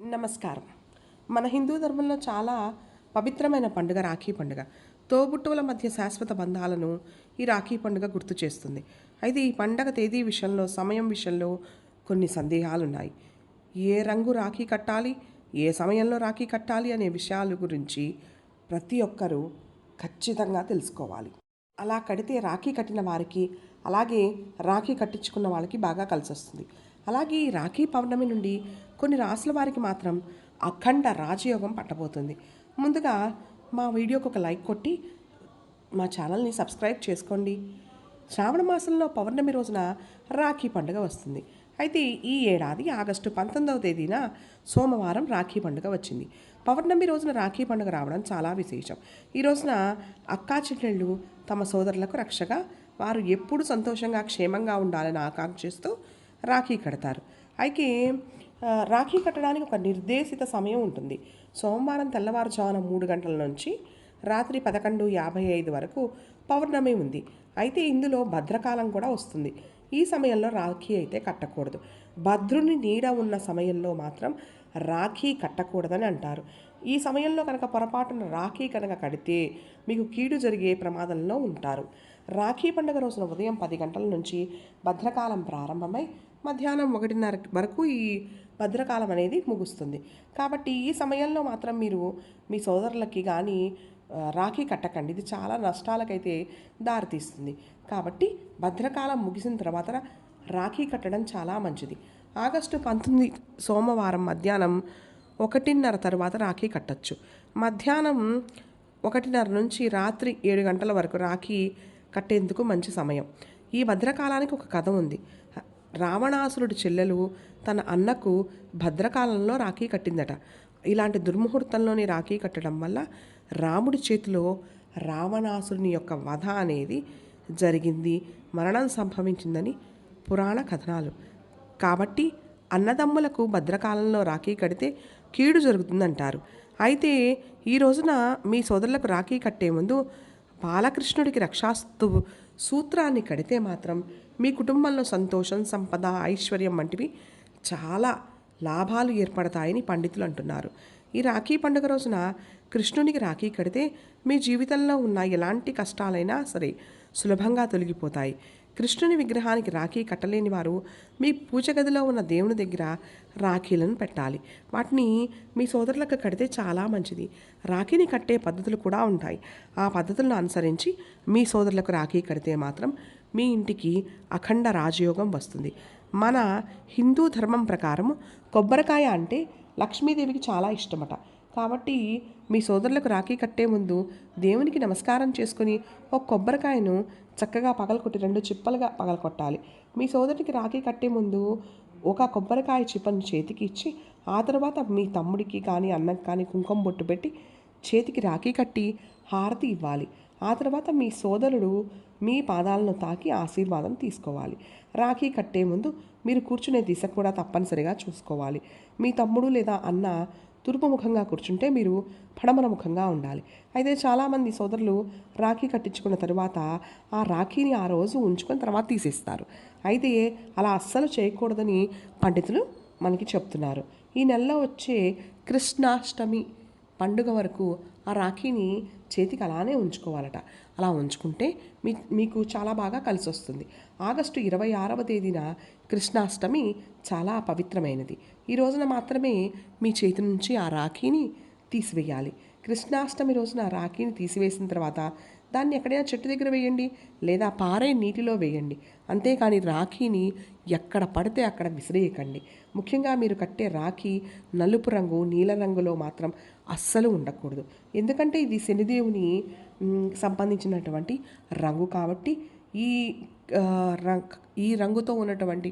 నమస్కారం. మన హిందూ ధర్మంలో చాలా పవిత్రమైన పండుగ రాఖీ పండుగ. తోబుట్టువుల మధ్య శాశ్వత బంధాలను ఈ రాఖీ పండుగ గుర్తు చేస్తుంది. అయితే ఈ పండగ తేదీ విషయంలో సమయం విషయంలో కొన్ని సందేహాలు ఉన్నాయి ఏ రంగు రాఖీ కట్టాలి? ఏ సమయంలో రాఖీ కట్టాలి అనే విషయాల గురించి ప్రతి ఒక్కరూ ఖచ్చితంగా తెలుసుకోవాలి. అలా కడితే రాఖీ కట్టిన వారికి అలాగే రాఖీ కట్టించుకున్న వాళ్ళకి బాగా కలిసి వస్తుంది అలాగే ఈ రాఖీ పౌర్ణమి నుండి కొన్ని రాసుల వారికి మాత్రం అఖండ రాజయోగం పట్టబోతుంది. ముందుగా మా వీడియోకి ఒక లైక్ కొట్టి మా ఛానల్ని సబ్స్క్రైబ్ చేసుకోండి. శ్రావణ మాసంలో పౌర్ణమి రోజున రాఖీ పండుగ వస్తుంది. అయితే ఈ ఏడాది ఆగస్టు పంతొమ్మిదవ తేదీన సోమవారం రాఖీ పండుగ వచ్చింది. పౌర్ణమి రోజున రాఖీ పండుగ రావడం చాలా విశేషం. ఈ రోజున అక్కా చెల్లెళ్ళు తమ సోదరులకు రక్షగా వారు ఎప్పుడు సంతోషంగా క్షేమంగా ఉండాలని ఆకాంక్షిస్తూ రాఖీ కడతారు. అయితే రాఖీ కట్టడానికి ఒక నిర్దేశిత సమయం ఉంటుంది. సోమవారం తెల్లవారుజామున మూడు గంటల నుంచి రాత్రి పదకొండు యాభై ఐదు వరకు పౌర్ణమి ఉంది. అయితే ఇందులో భద్రకాలం కూడా వస్తుంది. ఈ సమయంలో రాఖీ అయితే కట్టకూడదు. భద్రుని నీడ ఉన్న సమయంలో మాత్రం రాఖీ కట్టకూడదని అంటారు. ఈ సమయంలో కనుక పొరపాటున రాఖీ కనుక కడితే మీకు కీడు జరిగే ప్రమాదంలో ఉంటారు. రాఖీ పండుగ రోజున ఉదయం పది గంటల నుంచి భద్రకాలం ప్రారంభమై మధ్యాహ్నం ఒకటిన్నర వరకు ఈ భద్రకాలం అనేది ముగుస్తుంది. కాబట్టి ఈ సమయంలో మాత్రం మీరు మీ సోదరులకి కానీ రాఖీ కట్టకండి. ఇది చాలా నష్టాలకైతే దారితీస్తుంది. కాబట్టి భద్రకాలం ముగిసిన తర్వాత రాఖీ కట్టడం చాలా మంచిది. ఆగస్టు పంతొమ్మిది సోమవారం మధ్యాహ్నం ఒకటిన్నర తర్వాత రాఖీ కట్టచ్చు. మధ్యాహ్నం ఒకటిన్నర నుంచి రాత్రి ఏడు గంటల వరకు రాఖీ కట్టేందుకు మంచి సమయం. ఈ భద్రకాలానికి ఒక కథ ఉంది. రావణాసురుడి చెల్లెలు తన అన్నకు భద్రకాలంలో రాఖీ కట్టిందట. ఇలాంటి దుర్ముహూర్తంలోని రాఖీ కట్టడం వల్ల రాముడి చేతిలో రావణాసురుని యొక్క వధ అనేది జరిగింది మరణం సంభవించిందని పురాణ కథనాలు. కాబట్టి అన్నదమ్ములకు భద్రకాలంలో రాఖీ కడితే కీడు జరుగుతుందంటారు. అయితే ఈ రోజున మీ సోదరులకు రాఖీ కట్టే ముందు బాలకృష్ణుడికి రక్షాస్తు సూత్రాన్ని కడితే మాత్రం మీ కుటుంబంలో సంతోషం సంపద ఐశ్వర్యం వంటివి చాలా లాభాలు ఏర్పడతాయని పండితులు అంటున్నారు. ఈ రాఖీ పండుగ రోజున కృష్ణునికి రాఖీ కడితే మీ జీవితంలో ఉన్న ఎలాంటి కష్టాలైనా సరే సులభంగా తొలగిపోతాయి. కృష్ణుని విగ్రహానికి రాఖీ కట్టలేని వారు మీ పూజ గదిలో ఉన్న దేవుని దగ్గర రాఖీలను పెట్టాలి. వాటిని మీ సోదరులకు కడితే చాలా మంచిది. రాఖీని కట్టే పద్ధతులు కూడా ఉంటాయి. ఆ పద్ధతులను అనుసరించి మీ సోదరులకు రాఖీ కడితే మాత్రం మీ ఇంటికి అఖండ రాజయోగం వస్తుంది. మన హిందూ ధర్మం ప్రకారం కొబ్బరికాయ అంటే లక్ష్మీదేవికి చాలా ఇష్టమట. కాబట్టి మీ సోదరులకు రాఖీ కట్టే ముందు దేవునికి నమస్కారం చేసుకుని ఒక కొబ్బరికాయను చక్కగా పగలకొట్టి రెండు చిప్పలుగా పగలకొట్టాలి. మీ సోదరుడికి రాఖీ కట్టే ముందు ఒక కొబ్బరికాయ చిప్పను చేతికి ఇచ్చి ఆ తర్వాత మీ తమ్ముడికి కానీ అన్నకి కానీ కుంకుమ బొట్టు పెట్టి చేతికి రాఖీ కట్టి హారతి ఇవ్వాలి. ఆ తర్వాత మీ సోదరుడు మీ పాదాలను తాకి ఆశీర్వాదం తీసుకోవాలి. రాఖీ కట్టే ముందు మీరు కూర్చునే దిశ కూడా తప్పనిసరిగా చూసుకోవాలి. మీ తమ్ముడు లేదా అన్న తూర్పు ముఖంగా కూర్చుంటే మీరు పడమర ముఖంగా ఉండాలి. అయితే చాలామంది సోదరులు రాఖీ కట్టించుకున్న తర్వాత ఆ రాఖీని ఆ రోజు ఉంచుకొని తర్వాత తీసేస్తారు. అయితే అలా అస్సలు చేయకూడదని పండితులు మనకి చెప్తున్నారు. ఈ నెలలో వచ్చే కృష్ణాష్టమి పండుగ వరకు ఆ రాఖీని చేతికి అలానే ఉంచుకోవాలట. అలా ఉంచుకుంటే మీ మీకు చాలా బాగా కలిసి వస్తుంది ఆగస్టు ఇరవై ఆరవ తేదీన కృష్ణాష్టమి చాలా పవిత్రమైనది. ఈ రోజున మాత్రమే మీ చేతి నుంచి ఆ రాఖీని తీసివేయాలి. కృష్ణాష్టమి రోజున రాఖీని తీసివేసిన తర్వాత దాన్ని ఎక్కడైనా చెట్టు దగ్గర వేయండి లేదా పారే నీటిలో వేయండి. అంతేకాని రాఖీని ఎక్కడ పడితే అక్కడ విసిరేయకండి. ముఖ్యంగా మీరు కట్టే రాఖీ నలుపు రంగు నీల రంగులో మాత్రం అస్సలు ఉండకూడదు. ఎందుకంటే ఇది శనిదేవుని సంబంధించినటువంటి రంగు కాబట్టి ఈ రంగ్ ఈ రంగుతో ఉన్నటువంటి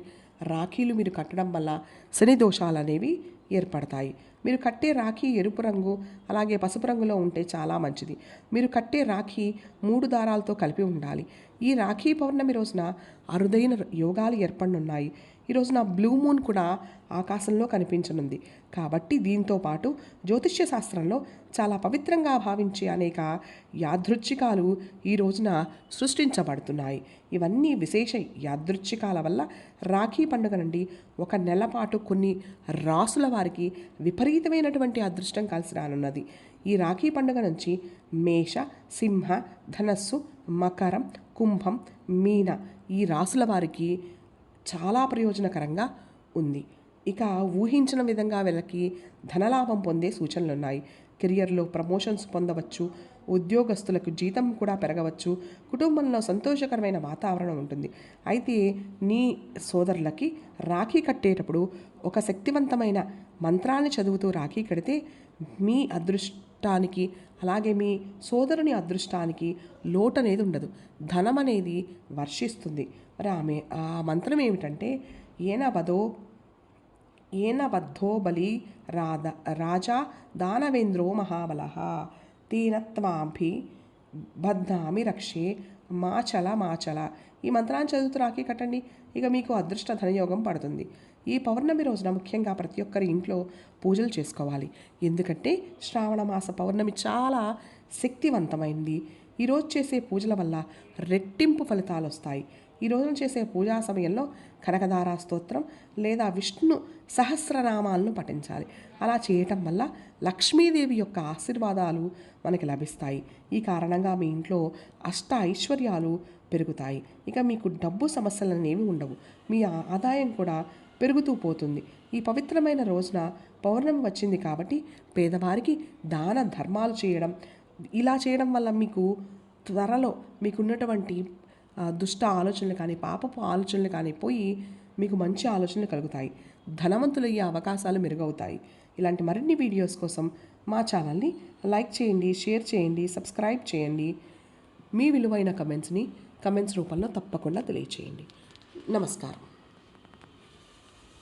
రాఖీలు మీరు కట్టడం వల్ల శని దోషాలు అనేవి ఏర్పడతాయి. మీరు కట్టే రాఖీ ఎరుపు రంగు అలాగే పసుపు రంగులో ఉంటే చాలా మంచిది. మీరు కట్టే రాఖీ మూడు దారాలతో కలిపి ఉండాలి. ఈ రాఖీ పౌర్ణమి రోజున అరుదైన యోగాలు ఏర్పడనున్నాయి. ఈ రోజున బ్లూ మూన్ కూడా ఆకాశంలో కనిపించనుంది. కాబట్టి దీంతో పాటు జ్యోతిష్య శాస్త్రంలో చాలా పవిత్రంగా భావించే అనేక యాదృచ్ఛికాలు ఈ రోజున సృష్టించబడుతున్నాయి. ఇవన్నీ విశేష యాదృచ్ఛికాల వల్ల రాఖీ పండుగ నుండి ఒక నెల పాటు కొన్ని రాసుల వారికి విపరీత విపరీతమైనటువంటి అదృష్టం కలిసి రానున్నది. ఈ రాఖీ పండుగ నుంచి మేష సింహ ధనస్సు మకరం కుంభం మీన ఈ రాసుల వారికి చాలా ప్రయోజనకరంగా ఉంది. ఇక ఊహించిన విధంగా వీళ్ళకి ధనలాభం పొందే సూచనలు ఉన్నాయి కెరియర్లో ప్రమోషన్స్ పొందవచ్చు ఉద్యోగస్తులకు జీతం కూడా పెరగవచ్చు కుటుంబంలో సంతోషకరమైన వాతావరణం ఉంటుంది. అయితే నీ సోదరులకి రాఖీ కట్టేటప్పుడు ఒక శక్తివంతమైన మంత్రాన్ని చదువుతూ రాఖీ కడితే మీ అదృష్టానికి అలాగే మీ సోదరుని అదృష్టానికి లోటు అనేది ఉండదు. ధనం అనేది వర్షిస్తుంది. మరి ఆమె ఆ మంత్రం ఏమిటంటే ఏనా బదో ఏన బద్ధో బలి రాధ రాజా దానవేంద్రో మహాబల. తీనత్వాంభి బద్ధామి రక్షే మాచల మాచల. ఈ మంత్రాన్ని చదువుతూ రాఖీ కట్టండి. ఇక మీకు అదృష్ట ధనయోగం పడుతుంది. ఈ పౌర్ణమి రోజున ముఖ్యంగా ప్రతి ఒక్కరి ఇంట్లో పూజలు చేసుకోవాలి. ఎందుకంటే శ్రావణ మాస పౌర్ణమి చాలా శక్తివంతమైంది. ఈరోజు చేసే పూజల వల్ల రెట్టింపు ఫలితాలు వస్తాయి. ఈ రోజున చేసే పూజా సమయంలో కనకదార స్తోత్రం లేదా విష్ణు సహస్రనామాలను పఠించాలి. అలా చేయటం వల్ల లక్ష్మీదేవి యొక్క ఆశీర్వాదాలు మనకి లభిస్తాయి. ఈ కారణంగా మీ ఇంట్లో అష్ట ఐశ్వర్యాలు పెరుగుతాయి. ఇక మీకు డబ్బు సమస్యలు అనేవి ఉండవు. మీ ఆదాయం కూడా పెరుగుతూ పోతుంది. ఈ పవిత్రమైన రోజున పౌర్ణమి వచ్చింది కాబట్టి పేదవారికి దాన ధర్మాలు చేయడం ఇలా చేయడం వల్ల మీకు త్వరలో మీకున్నటువంటి దుష్ట ఆలోచనలు కానీ పాపపు ఆలోచనలు కానీ పోయి మీకు మంచి ఆలోచనలు కలుగుతాయి. ధనవంతులయ్యే అవకాశాలు మెరుగవుతాయి. ఇలాంటి మరిన్ని వీడియోస్ కోసం మా ఛానల్ని లైక్ చేయండి షేర్ చేయండి సబ్స్క్రైబ్ చేయండి. మీ విలువైన కమెంట్స్ని కమెంట్స్ రూపంలో తప్పకుండా తెలియచేయండి. నమస్కారం.